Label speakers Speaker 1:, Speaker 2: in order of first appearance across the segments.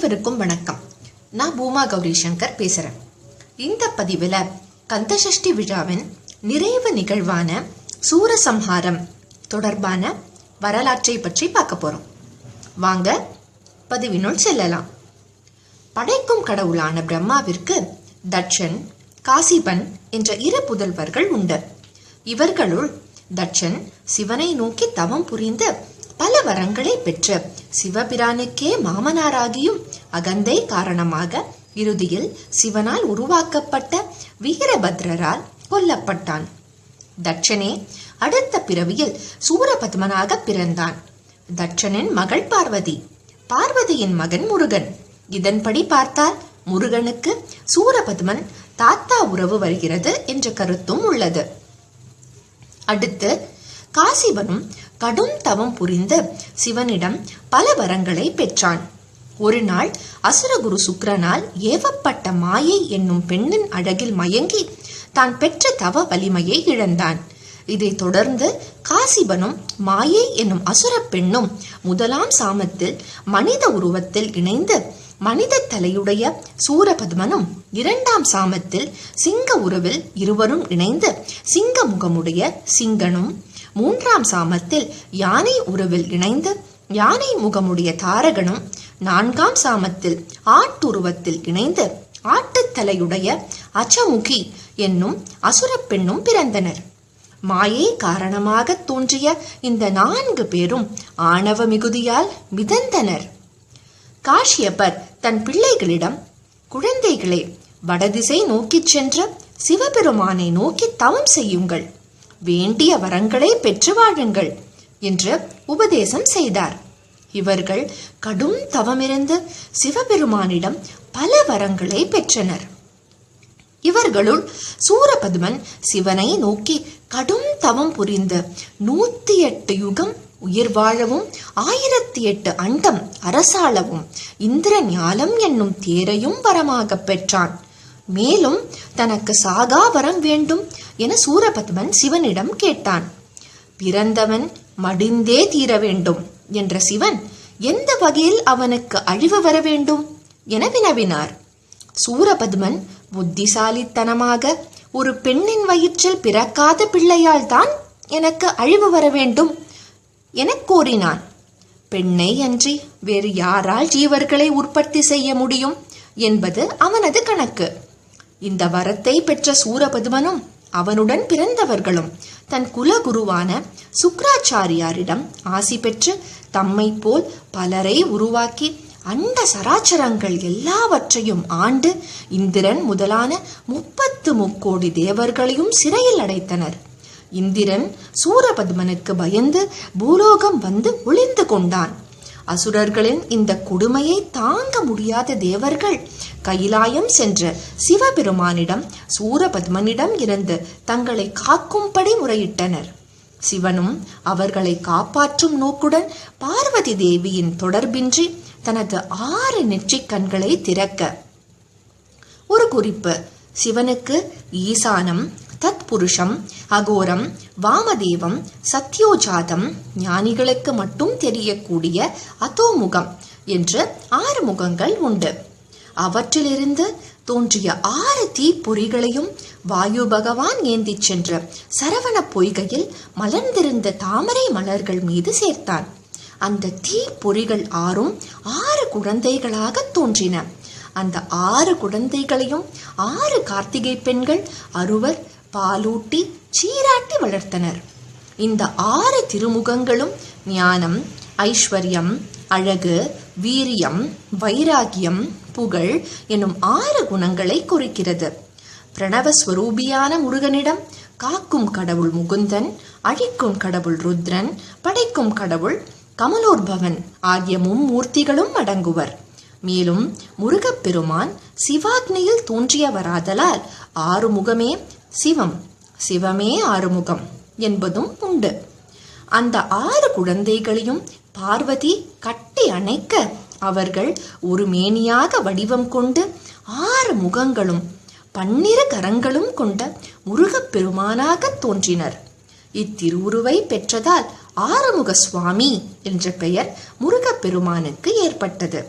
Speaker 1: அனைவருக்கும் வணக்கம். நான் பூமா கௌரி சங்கர் பேசுறேன். இந்த பதிவில் கந்தசஷ்டி விழாவின் நிறைவு நிகழ்வான சூரசம்ஹாரம் தொடர்பான வரலாற்றை பற்றி பார்க்க போறோம். வாங்க பதிவினுள் செல்லலாம். படைக்கும் கடவுளான பிரம்மாவிற்கு தட்சன் காசிபன் என்ற இரு புதல்வர்கள் உண்டு. இவர்களுள் தட்சன் சிவனை நோக்கி தவம் புரிந்து பல வரங்களை பெற்று சிவபிரானுக்கே மாமனாராகியும் அகந்தை காரணமாக இறுதியில் சிவனால் உருவாக்கப்பட்ட வீரபத்ரரால் கொல்லப்பட்டான். தட்சனே அடுத்த பிறவியில் சூரபத்மனாக பிறந்தான். தட்சனின் மகள் பார்வதி பார்வதியின் மகன் முருகன். இதன்படி பார்த்தால் முருகனுக்கு சூரபத்மன் தாத்தா உறவு வருகிறது என்ற கருத்தும் உள்ளது. அடுத்து காசிபனும் கடும் தவம் புரிந்து சிவனிடம் பல வரங்களை பெற்றான். ஒரு நாள் அசுரகுரு சுக்ரனால் ஏவப்பட்ட மாயை என்னும் பெண்ணின் அழகில் மயங்கி தான் பெற்ற தவ வலிமையை இழந்தான். இதைத் தொடர்ந்து காசிபனும் மாயை என்னும் அசுர பெண்ணும் முதலாம் சாமத்தில் மனித உருவத்தில் இணைந்து மனித தலையுடைய சூரபத்மனும் இரண்டாம் சாமத்தில் சிங்க உருவில் இருவரும் இணைந்து சிங்க முகமுடைய சிங்கனும் மூன்றாம் சாமத்தில் யானை உருவில் இணைந்து யானை முகமுடைய தாரகனும் நான்காம் சாமத்தில் ஆட்டுருவத்தில் இணைந்து ஆட்டுத்தலையுடைய அச்சமுகி என்னும் அசுர பெண்ணும் பிறந்தனர். மாயை காரணமாக தோன்றிய இந்த நான்கு பேரும் ஆணவ மிகுதியால் மிதந்தனர். காஷ்யபர் தன் பிள்ளைகளிடம் குழந்தைகளே வடதிசை நோக்கிச் சென்ற சிவபெருமானை நோக்கி தவம் செய்யுங்கள். வேண்டிய வரங்களை பெற்று வாழுங்கள் என்று உபதேசம் செய்தார். இவர்கள் கடும் தவமிருந்து சிவபெருமானிடம் பல வரங்களை பெற்றனர். இவர்களுள் சூரபதுமன் சிவனை நோக்கி கடும் தவம் புரிந்து நூத்தி எட்டு யுகம் உயிர் வாழவும் ஆயிரத்தி எட்டு அண்டம் அரசாளவும் இந்திர ஞாலம் என்னும் தேரையும் வரமாக பெற்றான். மேலும் தனக்கு சாகா வரம் வேண்டும் என சூரபத்மன் சிவனிடம் கேட்டான். பிறந்தவன் மடிந்தே தீர வேண்டும் என்ற சிவன் எந்த வகையில் அவனுக்கு அழிவு வர வேண்டும் என வினவினார். சூரபத்மன் புத்திசாலித்தனமாக ஒரு பெண்ணின் வயிற்றில் பிறக்காத பிள்ளையால் தான் எனக்கு அழிவு வர வேண்டும் என கோரினான் பெண்ணை அன்றி வேறு யாரால் ஜீவர்களை உற்பத்தி செய்ய முடியும் என்பது அவனது கணக்கு. இந்த வரத்தை பெற்ற சூரபதுமனும் அவனுடன் பிறந்தவர்களும். தன் குலகுருவான சுக்ராச்சாரியாரிடம் ஆசி பெற்று தம்மை போல் பலரை உருவாக்கி அண்ட சராச்சரங்கள் எல்லாவற்றையும் ஆண்டு இந்திரன் முதலான முப்பத்து முக்கோடி தேவர்களையும் சிறையில் அடைத்தனர். இந்திரன் சூரபத்மனுக்கு பயந்து பூலோகம் வந்து ஒளிந்து கொண்டான். அசுரர்களின் இந்த கொடுமையை தாங்க முடியாத தேவர்கள் கைலாயம் சென்ற சிவபெருமானிடம் சூரபத்மனிடம் இருந்து தங்களை காக்கும்படி முறையிட்டனர். சிவனும் அவர்களை காப்பாற்றும் நோக்குடன் பார்வதி தேவியின் தொடர்பின்றி தனது ஆறு நெற்றிக் கண்களை திறக்க. ஒரு குறிப்பு சிவனுக்கு ஈசானம் தத்புருஷம் அகோரம் வாமதேவம் சத்யோஜாதம் ஞானிகளுக்கு மட்டும் தெரியக்கூடிய அதோமுகம் என்று ஆறு முகங்கள் உண்டு. அவற்றிலிருந்து தோன்றிய ஆறு தீப்பொறிகளையும் வாயு பகவான் ஏந்திச் சென்ற சரவண பொய்கையில் மலர்ந்திருந்த தாமரை மலர்கள் மீது சேர்த்தான். அந்த தீப்பொறிகள் ஆறும் ஆறு குழந்தைகளாக தோன்றின. அந்த ஆறு குழந்தைகளையும் ஆறு கார்த்திகை பெண்கள் அறுவர் பாலூட்டி சீராட்டி வளர்த்தனர். இந்த ஆறு திருமுகங்களும் ஞானம் ஐஸ்வர்யம் அழகு வீரியம் வைராகியம் புகழ் எனும் ஆறு குணங்களை குறிக்கிறது. பிரணவஸ்வரூபியான முருகனிடம் காக்கும் கடவுள் முகுந்தன் அழிக்கும் கடவுள் ருத்ரன் படைக்கும் கடவுள் கமலோர்பவன் ஆகிய மும்மூர்த்திகளும் அடங்குவர். மேலும் முருகப்பெருமான் சிவாக்னியில் தோன்றியவராதலால் ஆறுமுகமே சிவம் சிவமே ஆறுமுகம் என்பதும் உண்டு. அந்த ஆறு குழந்தைகளையும் பார்வதி கட்டி அணைக்க அவர்கள் ஒரு மேனியாக வடிவம் கொண்டு ஆறு முகங்களும் பன்னிரு கரங்களும் கொண்ட முருகப்பெருமானாக தோன்றினர். இத்திருவுருவை பெற்றதால் ஆறுமுக சுவாமி என்ற பெயர் முருகப்பெருமானுக்கு ஏற்பட்டது.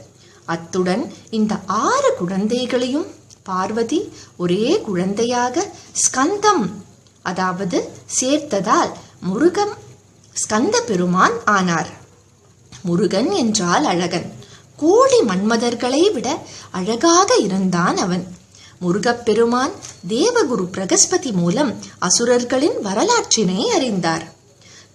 Speaker 1: அத்துடன் இந்த ஆறு குழந்தைகளையும் பார்வதி ஒரே குழந்தையாக ஸ்கந்தம் அதாவது சேர்த்ததால் முருகம் ஸ்கந்த பெருமான் ஆனார். முருகன் என்றால் அழகன். கோடி மன்மதர்களை விட அழகாக இருந்தான் அவன். முருகப்பெருமான் தேவகுரு பிரகஸ்பதி மூலம் அசுரர்களின் வரலாற்றினை அறிந்தார்.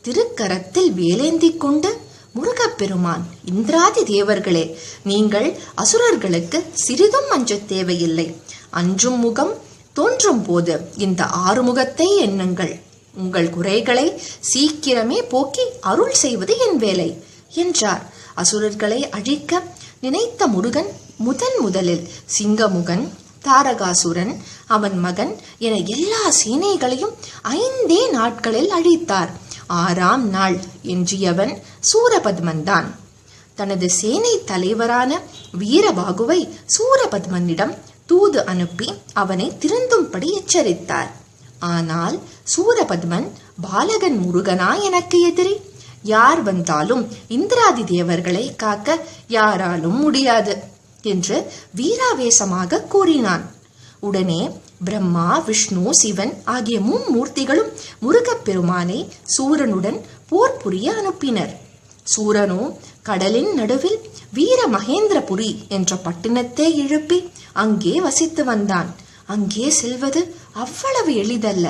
Speaker 1: திருக்கரத்தில் வேலேந்தி கொண்டு முருகப்பெருமான் இந்திராதி தேவர்களே நீங்கள் அசுரர்களுக்கு சிறிதும் அஞ்சத் தேவையில்லை. அஞ்சும் முகம் தோன்றும் போது இந்த ஆறுமுகத்தை எண்ணுங்கள். உங்கள் குறைகளை சீக்கிரமே போக்கி அருள் செய்வது என் வேலை என்றார். அசுரர்களை அழிக்க நினைத்த முருகன் முதன் முதலில் சிங்கமுகன் தாரகாசுரன் அவன் மகன் என எல்லா சேனைகளையும் ஐந்தே நாட்களில் அழித்தார். ஆறாம் நாள் எஞ்சியவன் சூரபத்மன்தான். தனது சேனை தலைவரான வீரபாகுவை சூரபத்மனிடம் தூது அனுப்பி அவனை திருந்தும்படி எச்சரித்தார். ஆனால் சூரபத்மன் பாலகன் முருகனா எனக்கு எதிரி? யார் வந்தாலும் இந்திராதி தேவர்களை காக்க யாராலும் முடியாது என்று வீராவேசமாக கூறினான். உடனே பிரம்மா விஷ்ணு சிவன் ஆகிய மும்மூர்த்திகளும் முருகப்பெருமானை சூரனுடன் போர் புரிய அனுப்பினர். சூரனோ கடலின் நடுவில் வீர மகேந்திரபுரி என்ற பட்டினத்தை எழுப்பி அங்கே வசித்து வந்தான். அங்கே செல்வது அவ்வளவு எளிதல்ல.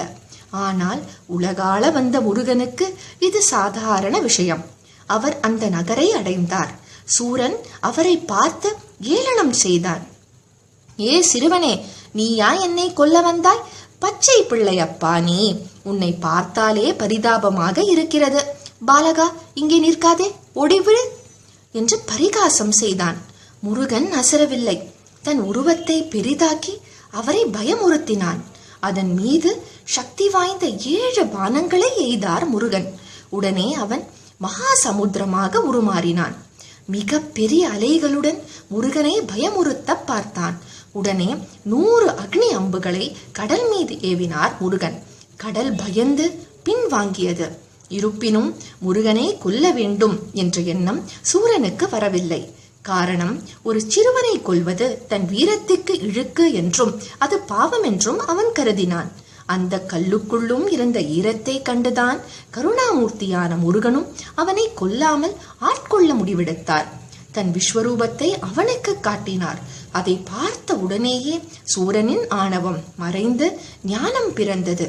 Speaker 1: ஆனால் உலகால வந்த முருகனுக்கு இது சாதாரண விஷயம். அவர் அந்த நகரை அடைந்தார். சூரன் அவரை பார்த்து ஏளனம் செய்தான். ஏ சிறுவனே நீயா என்னை கொல்ல வந்தாய்? பச்சை பிள்ளையப்பா நீ. உன்னை பார்த்தாலே பரிதாபமாக இருக்கிறது. பாலகா இங்கே நிற்காதே. ஓடிவிடு என்று பரிகாசம் செய்தான். முருகன் அசரவில்லை. தன் உருவத்தை பெரிதாக்கி அவரை பயமுறுத்தினான். அதன் மீது சக்தி வாய்ந்த ஏழு பானங்களை எய்தார் முருகன். உடனே அவன் மகா சமுத்திரமாக உருமாறினான். மிக பெரிய அலைகளுடன் முருகனை பயமுறுத்த பார்த்தான். உடனே நூறு அக்னி அம்புகளை கடல் மீது ஏவினார் முருகன். கடல் பயந்து பின்வாங்கியது. இருப்பினும் முருகனை கொல்ல வேண்டும் என்ற எண்ணம் சூரனுக்கு வரவில்லை. காரணம் ஒரு சிறுவனை கொல்வது தன் வீரத்துக்கு இழுக்கு என்றும் அது பாவம் என்றும் அவன் கருதினான். அந்த கல்லுக்குள்ளும் இருந்த ஈரத்தை கண்டுதான் கருணாமூர்த்தியான முருகனும் அவனை கொல்லாமல் ஆட்கொள்ள முடிவெடுத்தார். தன் விஸ்வரூபத்தை அவனுக்கு காட்டினார். அதை பார்த்த உடனேயே சூரனின் ஆணவம் மறைந்து ஞானம் பிறந்தது.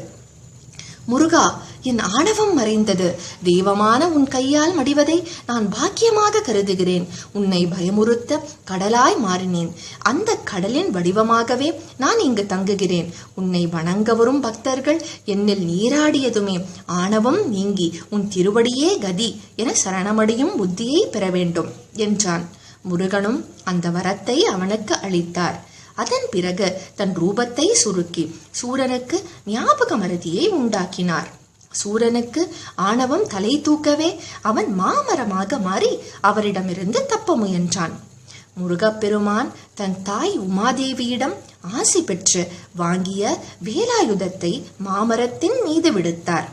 Speaker 1: முருகா என் ஆணவம் மறைந்தது. தெய்வமான உன் கையால் மடிவதை நான் பாக்கியமாக கருதுகிறேன். உன்னை பயமுறுத்த கடலாய் மாறினேன். அந்த கடலின் வடிவமாகவே நான் இங்கு தங்குகிறேன். உன்னை வணங்க வரும் பக்தர்கள் என்னில் நீராடியதுமே. ஆணவம் நீங்கி உன் திருவடியே கதி என சரணமடையும் புத்தியை பெற வேண்டும் என்றான். முருகனும் அந்த வரத்தை அவனுக்கு அளித்தார். அதன் பிறகு தன் ரூபத்தை சுருக்கி சூரனுக்கு ஞாபக மருதியை உண்டாக்கினார். சூரனுக்கு ஆணவம் தலை தூக்கவே அவன் மாமரமாக மாறி அவரிடமிருந்து தப்ப முயன்றான். முருகப்பெருமான் தன் தாய் உமாதேவியிடம் ஆசி பெற்று வாங்கிய வேலாயுதத்தை மாமரத்தின் மீது விடுத்தார்.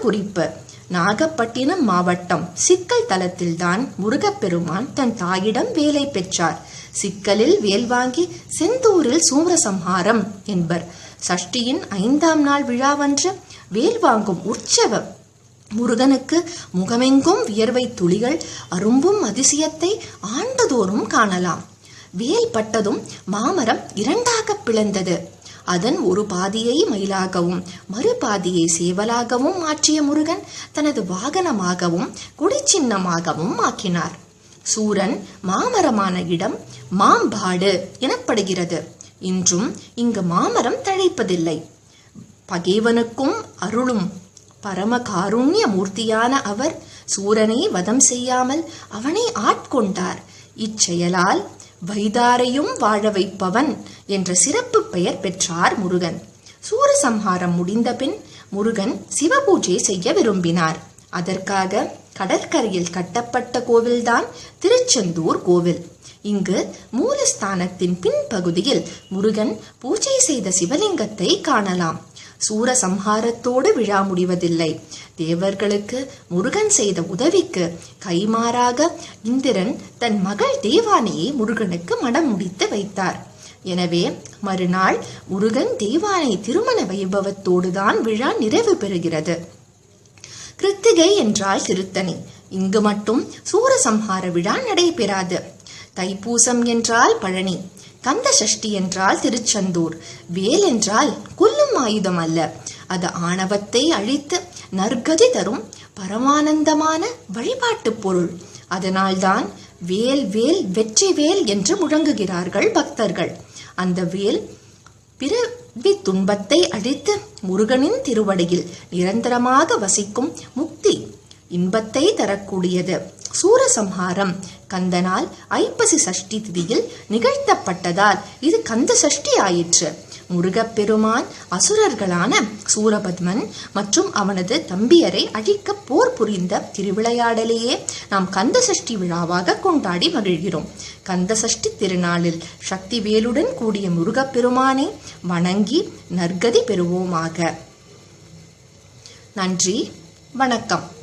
Speaker 1: குறிப்பு. நாகப்பட்டினம் மாவட்டம் சிக்கல் தலத்தில்தான் முருகப்பெருமான் தன் தாயிடம் வேலை பெற்றார். சிக்கலில் வேல் வாங்கி செந்தூரில் சூரசம்ஹாரம் என்பர். சஷ்டியின் ஐந்தாம் நாள் விழாவன்று வேல் வாங்கும் உற்சவம். முருகனுக்கு முகமெங்கும் வியர்வை துளிகள் அரும்பும் அதிசயத்தை ஆண்டுதோறும் காணலாம். வேல் பட்டதும் மாமரம் இரண்டாக பிளந்தது. அதன் ஒரு பாதியை மயிலாகவும் மறுபாதியை சேவலாகவும் மாற்றிய முருகன் தனது வாகனமாகவும் குடிச்சின்னமாகவும் ஆக்கினார். சூரன் மாமரமான இடம் மாம்பாடு எனப்படுகிறது. இன்றும் இங்கு மாமரம் தழைப்பதில்லை. பகைவனுக்கும் அருளும் பரம காருண்ய மூர்த்தியான அவர் சூரனை வதம் செய்யாமல் அவனை ஆட்கொண்டார். இச்செயலால் வைதாரையும் வாழ வைப்பவன் என்ற சிறப்பு பெயர் பெற்றார் முருகன். சூரசம்ஹாரம் முடிந்தபின் முருகன் சிவபூஜை செய்ய விரும்பினார். அதற்காக கடற்கரையில் கட்டப்பட்ட கோவில்தான் திருச்செந்தூர் கோவில். இங்கு மூலஸ்தானத்தின் பின்பகுதியில் முருகன் பூஜை செய்த சிவலிங்கத்தை காணலாம். சூரசம்ஹாரத்தோடு விழா முடிவதில்லை. தேவர்களுக்கு முருகன் செய்த உதவிக்கு கைமாறாக இந்திரன் தன் மகள் தேவானையை முருகனுக்கு மனம் முடித்து வைத்தார். எனவே மறுநாள் முருகன் தேவானை திருமண வைபவத்தோடுதான் விழா நிறைவு பெறுகிறது. கிருத்திகை என்றால் திருத்தணி. இங்கு மட்டும் சூரசம்ஹார விழா நடைபெறாது. தைப்பூசம் என்றால் பழனி. கந்த சஷ்டி என்றால் திருச்செந்தூர் வேல் என்றால் கொல்லும் ஆயுதம் அல்ல. அது ஆணவத்தை அழித்து நற்கதி தரும் பரமானந்தமான வழிபாட்டுப் பொருள். அதனால்தான் வேல் வேல் வெற்றி வேல் என்று முழங்குகிறார்கள் பக்தர்கள். அந்த வேல் பிறவி துன்பத்தை அழித்து முருகனின் திருவடியில் நிரந்தரமாக வசிக்கும் முக்தி இன்பத்தை தரக்கூடியது. சூரசம்ஹாரம் கந்தனால் ஐப்பசி சஷ்டி திதியில் நிகழ்த்தப்பட்டதால் இது கந்த சஷ்டி ஆயிற்று. முருகப்பெருமான் அசுரர்களான சூரபத்மன் மற்றும் அவனது தம்பியரை அழிக்க போர் புரிந்த திருவிளையாடலையே நாம் கந்த சஷ்டி விழாவாக கொண்டாடி மகிழ்கிறோம். கந்த சஷ்டி திருநாளில் சக்தி வேலுடன் கூடிய முருகப்பெருமானை வணங்கி நற்கதி பெறுவோமாக. நன்றி வணக்கம்.